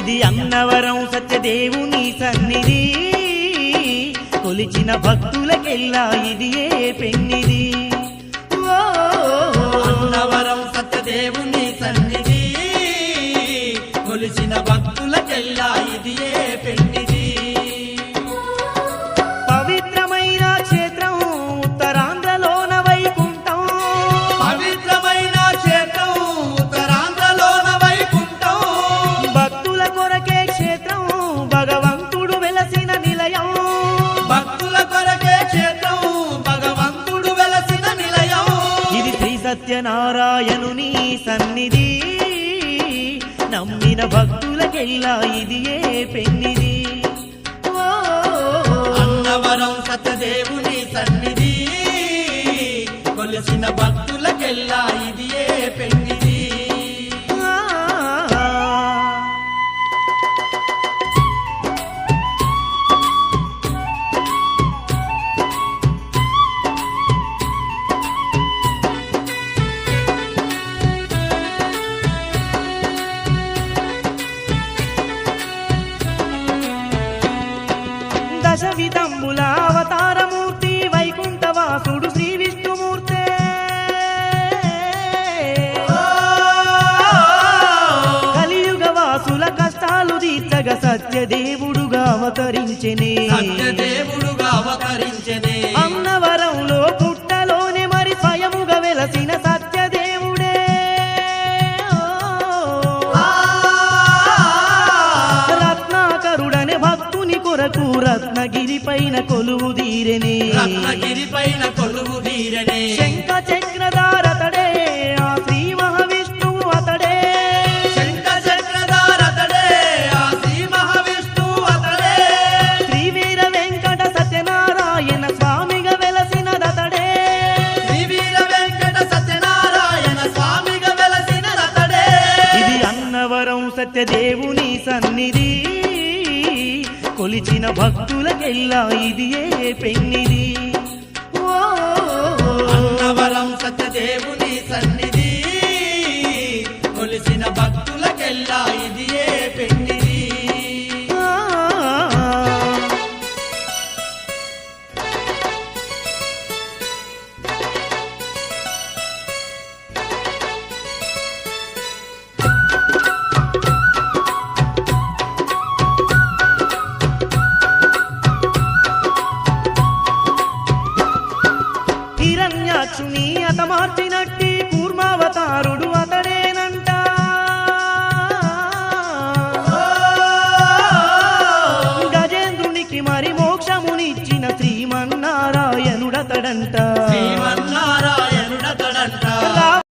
ఇది అన్నవరం సత్యదేవుని సన్నిధి. కొలిచిన భక్తులకెల్లా ఇది ఏ పెన్నిది అన్నవరం సత్యదేవుని సన్నిధి. కొలిచిన భక్తులకెల్లా సత్యనారాయణుని సన్నిధి. నమ్మిన భక్తులకెల్లా ఇదియే పెన్నిది? అన్నవరం సత్యదేవుని సన్నిధి. కొలిసిన భక్తులకెల్లా ఇదియే పెన్నిది? దశవిధంబుల అవతారమూర్తి వైకుంఠవాసుడు శ్రీ విష్ణుమూర్తే. కలియుగ వాసుల కష్టాలు తీర్చగ సత్యదేవుడుగా అవతరించినే కొరకు రత్నగిరి పైన కొలువు తీరెనే. రత్నగిరి పైన కొలువు తీరనే. శంఖ చక్రధారతడే ఆ శ్రీ మహావిష్ణువు అతడే. శంఖ చక్రధారతడే ఆ శ్రీ మహావిష్ణువు అతడే. శ్రీ వీర వెంకట సత్యనారాయణ స్వామిగా వెలసినదతడే. శ్రీ వీర వెంకట సత్యనారాయణ స్వామిగా వెలసిన రతడే ఇది అన్నవరం సత్యదేవుని సన్నిధి. కొలిచిన భక్తులకెల్లా ఇది ఏ పెన్నిది? ఓ, అన్నవరం సత్యదేవుని సన్నిధి. కొలిసిన భక్తులకెల్లా ఇది ఏ అక్షుని అత మార్చినట్టి కూర్మావతారుడు అతడేనంట. గజేంద్రునికి మరి మోక్షమునిచ్చిన శ్రీమన్నారాయణుడతడంట.